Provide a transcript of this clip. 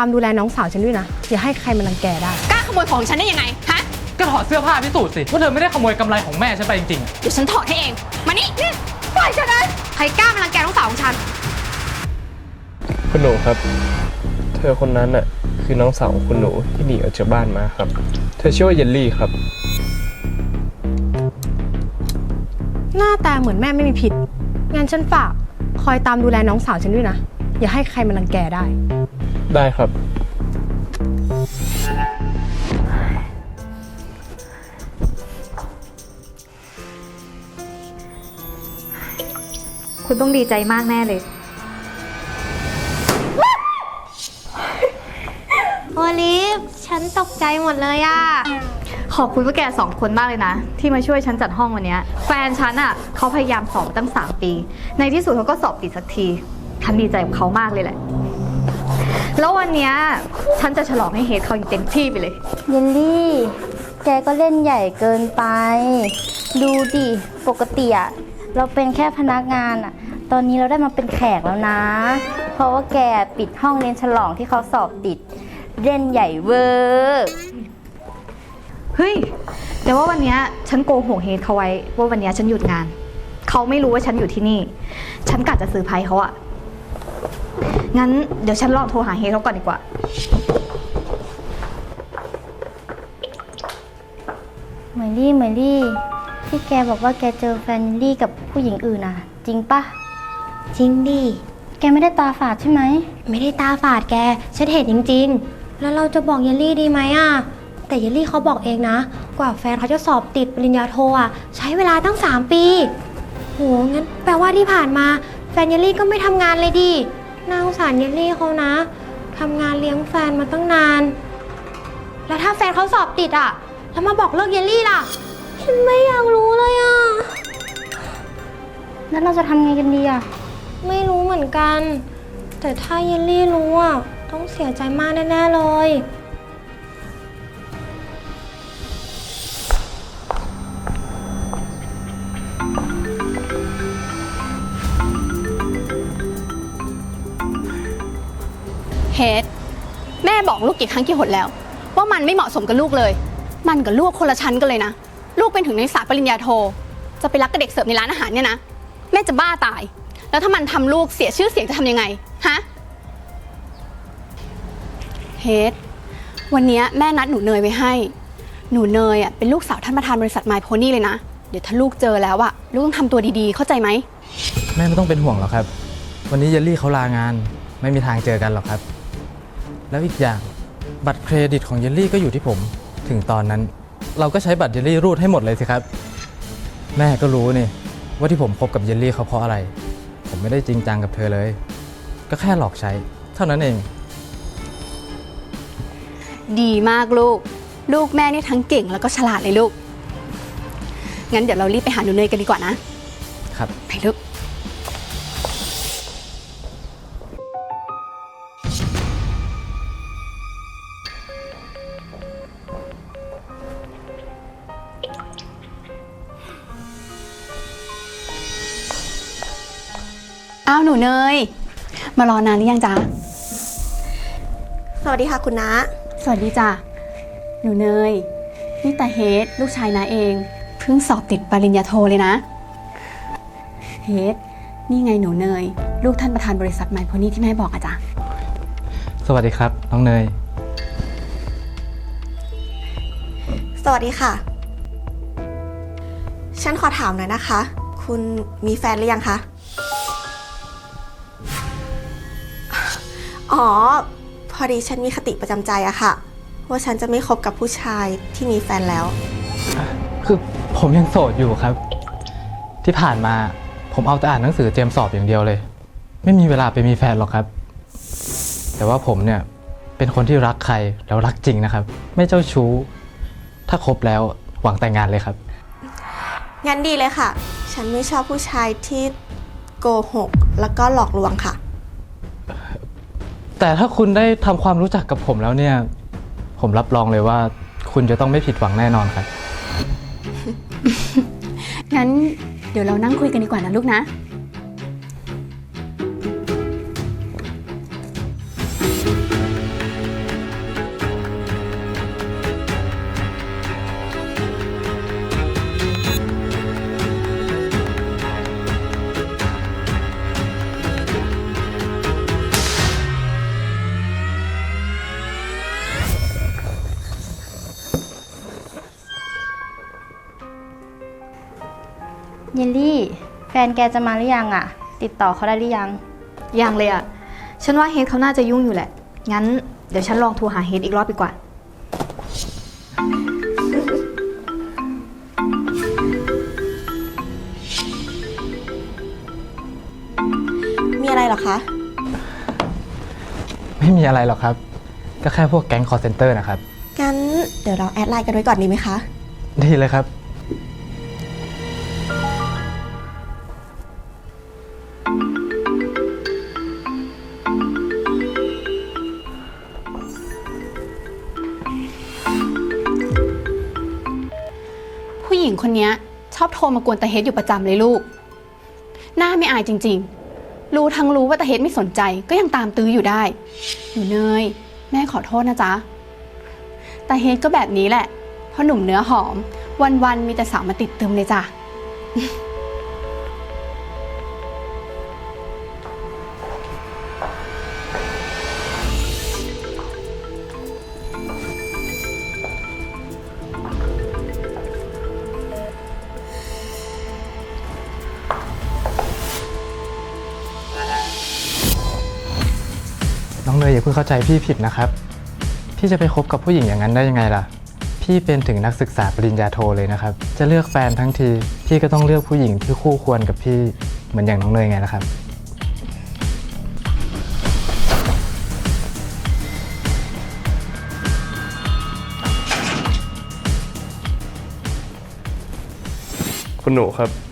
ตามดูแลน้องสาวฉันด้วยนะ อย่าให้ใครมารังแกได้ กล้าขโมยของฉันได้ยังไง ฮะ ก็ถอดเสื้อผ้าพิสูจน์สิว่าเธอไม่ได้ขโมยกำไรของแม่ฉันไปจริงๆอะเดี๋ยวฉันถอดให้เอง มานี่นี่ปล่อยฉันนะใครกล้ามารังแกน้องสาวของฉัน คุณหนูครับ เธอคนนั้นน่ะคือน้องสาวของคุณหนูที่หนีออกจากบ้านมาครับ เธอชื่อว่าเยลลี่ครับ หน้าตาเหมือนแม่ไม่มีผิด งั้นฉันฝาก คอยตามดูแลน้องสาวฉันด้วยนะ อย่าให้ใครมารังแกได้ ได้ครับ คุณต้องดีใจมากแน่เลย โอลิฟ ฉันตกใจหมดเลยอะ ขอบคุณพวกแกสองคนมากเลยนะ ที่มาช่วยฉันจัดห้องวันเนี้ยแฟนฉันอะเขาพยายามสอบมาตั้ง 3 ปี ในที่สุดเขาก็สอบติดสักที ฉันดีใจกับเขามากเลยแหละ แล้ววันเนี้ยฉันจะฉลองให้เฮดเขาอย่างเต็มที่ไปเลย เยลลี่ แกก็เล่นใหญ่เกินไป ดูดิ ปกติอะเราเป็นแค่พนักงานอะตอนนี้เราได้มาเป็นแขกแล้วนะ เพราะว่าแกปิดห้องเรียนฉลองที่เขาสอบติด เล่นใหญ่เวอร์เฮ้ย แต่ว่าวันเนี้ยฉันโกหกเฮดเขาไว้ว่าวันเนี้ยฉันหยุดงาน เขาไม่รู้ว่าฉันอยู่ที่นี่ ฉันกะจะซื้อร์ไพรส์เขาอะ งั้นเดี๋ยวฉันลองโทรหาเฮดเขาก่อนดีกว่า เหมยลี่เหมยลี่ ที่แกบอกว่าแกเจอแฟนเยลลี่กับผู้หญิงอื่นอะจริงปะจริงดิ แกไม่ได้ตาฝาดใช่ไหม ไม่ได้ตาฝาดแก ฉันเห็นจริงๆ แล้วเราจะบอกเยลลี่ดีไหมอะ แต่เยลลี่เขาบอกเองนะ กว่าแฟนเขาจะสอบติดปริญญาโทอะ ใช้เวลาตั้ง 3 ปี โห งั้นแปลว่าที่ผ่านมา แฟนเยลลี่ก็ไม่ทำงานเลยดิ น่าสงสารเยลลี่เขานะทำงานเลี้ยงแฟนมาตั้งนาน แล้วถ้าแฟนเขาสอบติดอะแล้วมาบอกเลิกเยลลี่ล่ะ ฉันไม่อยากรู้เลยอะแล้วเราจะทำไงกันดีอะไม่รู้เหมือนกัน แต่ถ้าเยลลี่รู้อะต้องเสียใจมากแน่ๆเลย เฮดแม่บอกลูกกี่ครั้งกี่หนแล้ว ว่ามันไม่เหมาะสมกับลูกเลย มันกับลูกคนละชั้นกันเลยนะ ลูกเป็นถึงนักศึกษาปริญญาโท จะไปรักกับเด็กเสิร์ฟในร้านอาหารเนี่ยนะ แม่จะบ้าตาย แล้วถ้ามันทำลูกเสียชื่อเสียงจะทำยังไง ฮะเฮดวันนี้แม่นัดหนูเนยไว้ให้ หนูเนยอะเป็นลูกสาวท่านประธานบริษัทไมโพนี่เลยนะ เดี๋ยวถ้าลูกเจอแล้วอะลูกต้องทำตัวดีๆ เข้าใจไหม แม่ไม่ต้องเป็นห่วงหรอกครับ วันนี้เยลลี่เขาลางาน ไม่มีทางเจอกันหรอกครับ แล้วอีกอย่างบัตรเครดิตของเยลลี่ก็อยู่ที่ผม ถึงตอนนั้น เราก็ใช้บัตรเยลลี่รูดให้หมดเลยสิครับ แม่ก็รู้นี่ว่าที่ผมคบกับเยลลี่เขาเพราะอะไร ผมไม่ได้จริงจังกับเธอเลย ก็แค่หลอกใช้ เท่านั้นเอง ดีมากลูก ลูกแม่นี่ทั้งเก่งแล้วก็ฉลาดเลยลูก งั้นเดี๋ยวเรารีบไปหาหนูเนยกันดีกว่านะครับ ไปลูก อ้าวหนูเนย มารอนานหรือยังจ๊ะ สวัสดีค่ะคุณน้า สวัสดีจ้ะ หนูเนย นี่ตาเฮดลูกชายนาเอง เพิ่งสอบติดปริญญาโทเลยนะ เฮดนี่ไงหนูเนย ลูกท่านประธานบริษัทไมโพนี่ที่แม่บอกอะจ๊ะ สวัสดีครับ น้องเนย สวัสดีค่ะ ฉันขอถามหน่อยนะคะ คุณมีแฟนหรือยังคะ อ๋อ พอดีฉันมีคติประจำใจอะค่ะ ว่าฉันจะไม่คบกับผู้ชายที่มีแฟนแล้ว คือผมยังโสดอยู่ครับ ที่ผ่านมาผมเอาแต่อ่านหนังสือเตรียมสอบอย่างเดียวเลย ไม่มีเวลาไปมีแฟนหรอกครับ แต่ว่าผมเนี่ยเป็นคนที่รักใครแล้วรักจริงนะครับ ไม่เจ้าชู้ ถ้าคบแล้วหวังแต่งงานเลยครับ งั้นดีเลยค่ะ ฉันไม่ชอบผู้ชายที่โกหก แล้วก็หลอกลวงค่ะ แต่ถ้าคุณได้ทำความรู้จักกับผมแล้วเนี่ย ผมรับรองเลยว่า คุณจะต้องไม่ผิดหวังแน่นอนครับ งั้นเดี๋ยวเรานั่งคุยกันดีกว่านะลูกนะ ยลลี่ แฟนแกจะมาหรือยังอะติดต่อเขาได้หรือยัง ยังเลยอะฉันว่าเฮดเขาน่าจะยุ่งอยู่แหละ งั้นเดี๋ยวฉันลองโทรหาเฮดอีกรอบดีกว่า มีอะไรเหรอคะ ไม่มีอะไรหรอกครับ ก็แค่พวกแก๊งคอร์เซนเตอร์นะครับ งั้นเดี๋ยวเราแอดไลน์กันไว้ก่อนดีไหมคะ ดีเลยครับ หญิงคนนี้ชอบโทรมากวนตาเฮดอยู่ประจำเลยลูก หน้าไม่อายจริง ๆ รู้ทั้งรู้ว่าตาเฮดไม่สนใจก็ยังตามตื้ออยู่ได้หนูเนย แม่ขอโทษนะจ๊ะตาเฮดก็แบบนี้แหละ เพราะหนุ่มเนื้อหอม วันๆมีแต่สาวมาติดเติมเลยจ้ะ เนยอย่าเพิ่งเข้าใจพี่ผิดนะครับ พี่จะไปคบกับผู้หญิงอย่างนั้นได้ยังไงล่ะ พี่เป็นถึงนักศึกษาปริญญาโทเลยนะครับ จะเลือกแฟนทั้งที พี่ก็ต้องเลือกผู้หญิงที่คู่ควรกับพี่เหมือนอย่างน้องเนยไงล่ะครับ คุณหนูครับ